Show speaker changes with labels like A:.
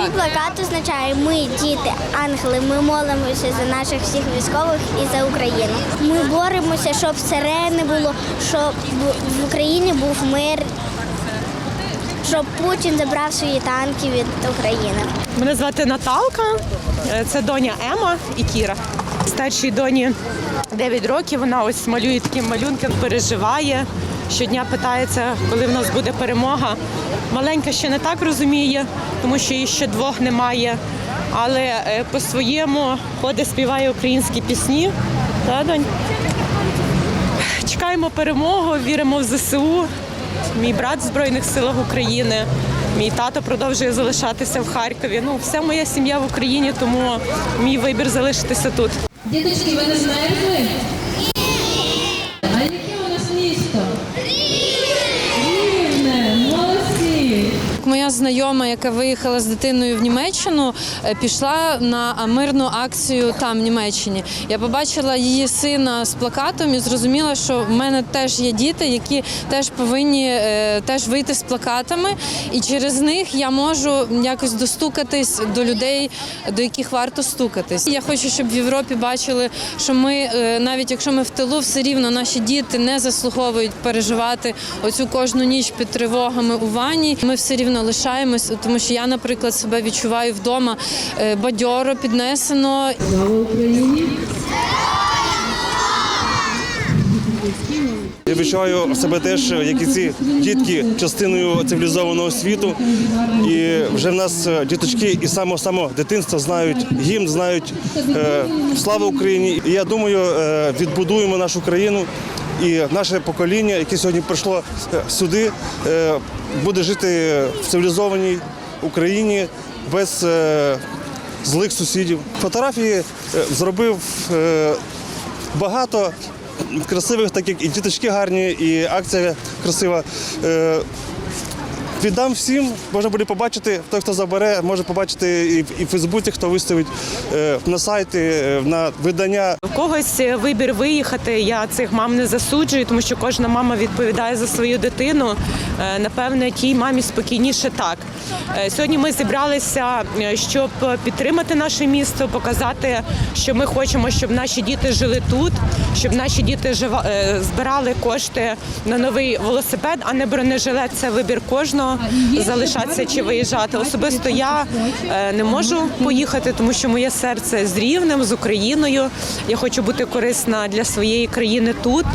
A: Мій плакат означає ми діти, ангели. Ми молимося за наших всіх військових і за Україну. Ми боремося, щоб сирени було, щоб в Україні був мир, щоб Путін забрав свої танки від України.
B: Мене звати Наталка, е, це доня Ема і Кіра. Старшій доні 9 років. Вона ось малює такі малюнки, переживає. Щодня питається, коли в нас буде перемога. Маленька ще не так розуміє, тому що її ще двох немає. Але е, по-своєму ходить, співає українські пісні. Та? Чекаємо перемогу, віримо в ЗСУ. Мій брат в Збройних силах України, мій тато продовжує залишатися в Харкові. Ну, вся моя сім'я в Україні, тому мій вибір залишитися тут.
C: Діточки, ви не змерзли?
D: Моя знайома, яка виїхала з дитиною в Німеччину, е, пішла на мирну акцію там, в Німеччині. Я побачила її сина з плакатом і зрозуміла, що в мене теж є діти, які теж повинні е, теж вийти з плакатами, і через них я можу якось достукатись до людей, до яких варто стукатись. Я хочу, щоб в Європі бачили, що ми, е, навіть якщо ми в тилу, все рівно наші діти не заслуговують переживати оцю кожну ніч під тривогами у ванні. Ми все рівно лишаємось, тому що я, наприклад, себе відчуваю вдома е, бадьоро, піднесено.
C: Слава Україні!
E: Я відчуваю себе теж, як і ці дітки, частиною цивілізованого світу. І вже в нас е, діточки із самого самого дитинства знають гімн, знають е, слава Україні. І я думаю, е, відбудуємо нашу країну. І наше покоління, яке сьогодні прийшло е, сюди, е, буде жити в цивілізованій Україні без е, злих сусідів. Фотографії зробив багато красивих, так як і діточки гарні, і акція красива. Віддам всім, можна буде побачити, той, хто забере, може побачити і в Фейсбуці, хто виставить е, на сайти, е, на видання.
B: У когось вибір виїхати. Я цих мам не засуджую, тому що кожна мама відповідає за свою дитину. Е, Напевне, тій мамі спокійніше так. Сьогодні ми зібралися, щоб підтримати наше місто, показати, що ми хочемо, щоб наші діти жили тут, щоб наші діти збирали кошти на новий велосипед, а не бронежилет. Це вибір кожного залишатися чи виїжджати. Особисто я е, не можу поїхати, тому що моє серце з рівнем, з Україною. Я хочу бути корисна для своєї країни тут.